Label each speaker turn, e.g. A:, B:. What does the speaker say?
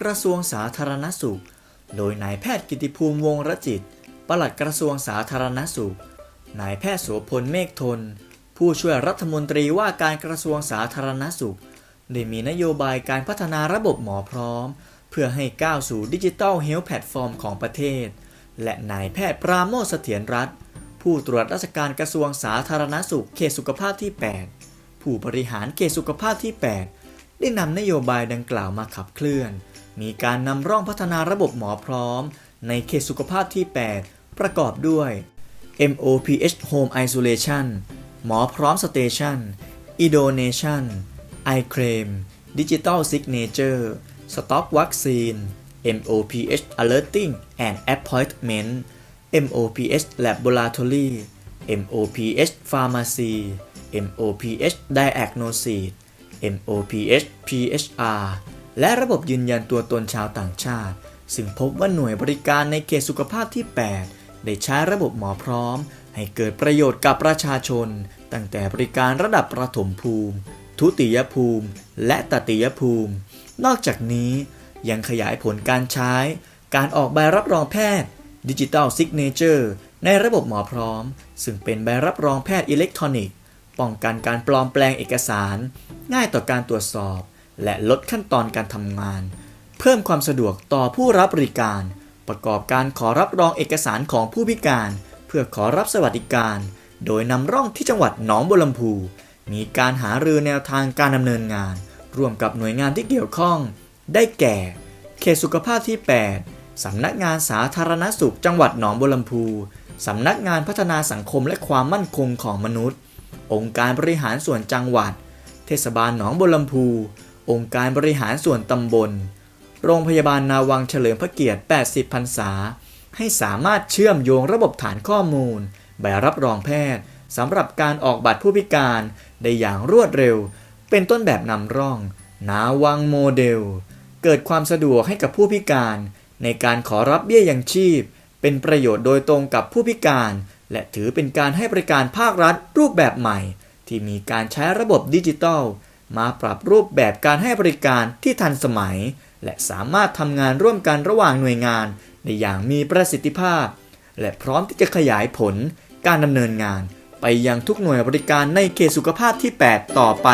A: กระทรวงสาธารณสุข โดยนายแพทย์กิติภูมิวงรจิต ปลัดกระทรวงสาธารณสุข นายแพทย์โสพลเมฆทน ผู้ช่วยรัฐมนตรีว่าการกระทรวงสาธารณสุข ได้มีนโยบายการพัฒนาระบบหมอพร้อม เพื่อให้ก้าวสู่ดิจิทัลเฮลท์แพลตฟอร์มของประเทศ และนายแพทย์ปราโมชเสถียรรัตน์ผู้ตรวจราชการกระทรวงสาธารณสุขเขตสุขภาพที่ 8 ผู้บริหารเขตสุขภาพที่ 8 ได้นำนโยบายดังกล่าวมาขับเคลื่อน มีการนำร่องพัฒนาระบบหมอพร้อม ในเขตสุขภาพที่ 8 ประกอบด้วย MOPH Home Isolation หมอพร้อมสเตชัน Idonation iClaim Digital Signature Stock Vaccine MOPH Alerting and Appointment MOPH Laboratory MOPH Pharmacy MOPH Diagnosis MOPH PHR และระบบยืนยันตัวตนชาวต่างชาติ ซึ่งพบว่าหน่วยบริการในเขตสุขภาพที่ 8 ได้ใช้ระบบหมอพร้อม ให้เกิดประโยชน์กับประชาชน ตั้งแต่บริการระดับประถมภูมิ ทุติยภูมิ และตติยภูมิ นอกจากนี้ยังขยายผลการใช้ การออกใบรับรองแพทย์ดิจิ t a ลซิกเนเจอร์ในระบบหมอพร้อม ซึ่งเป็นใบรับรองแพทย์อิเล็กทรอนิกส์ ป้องกันการปลอมแปลงเอกสาร ง่ายต่อการตรวจสอบ และลดขั้นตอนการทำงาน เพิ่มความสะดวกต่อผู้รับบริการ ประกอบการขอรับรองเอกสารของผู้พิการ เพื่อขอรับสวัสดิการ โดยนำร่องที่จังหวัดหนองบัวลำพู มีการหารือแนวทางการดำเนินงาน ร่วมกับหน่วยงานที่เกี่ยวข้อง ได้แก่ เขตสุขภาพที่ 8สำนักงานสาธารณสุขจังหวัดหนองบัวลำพูสำนักงานพัฒนาสังคมและความมั่นคงของมนุษย์ องค์การบริหารส่วนจังหวัด เทศบาลหนองบัวลำพู องค์การบริหารส่วนตำบล โรงพยาบาลนาวังเฉลิมพระเกียรติ 80 พรรษา ให้สามารถเชื่อมโยงระบบฐานข้อมูล ใบรับรองแพทย์สำหรับการออกบัตรผู้พิการได้อย่างรวดเร็ว เป็นต้นแบบนำร่อง นาวังโมเดล เกิดความสะดวกให้กับผู้พิการ ในการขอรับเบี้ยยังชีพ เป็นประโยชน์โดยตรงกับผู้พิการ และถือเป็นการให้บริการภาครัฐรูปแบบใหม่ ที่มีการใช้ระบบดิจิทัล มาปรับรูปแบบการให้บริการที่ทันสมัย และสามารถทำงานร่วมกันระหว่างหน่วยงานในอย่างมีประสิทธิภาพ และพร้อมที่จะขยายผลการดำเนินงาน ไปยังทุกหน่วยบริการในเขตสุขภาพที่ 8 ต่อไป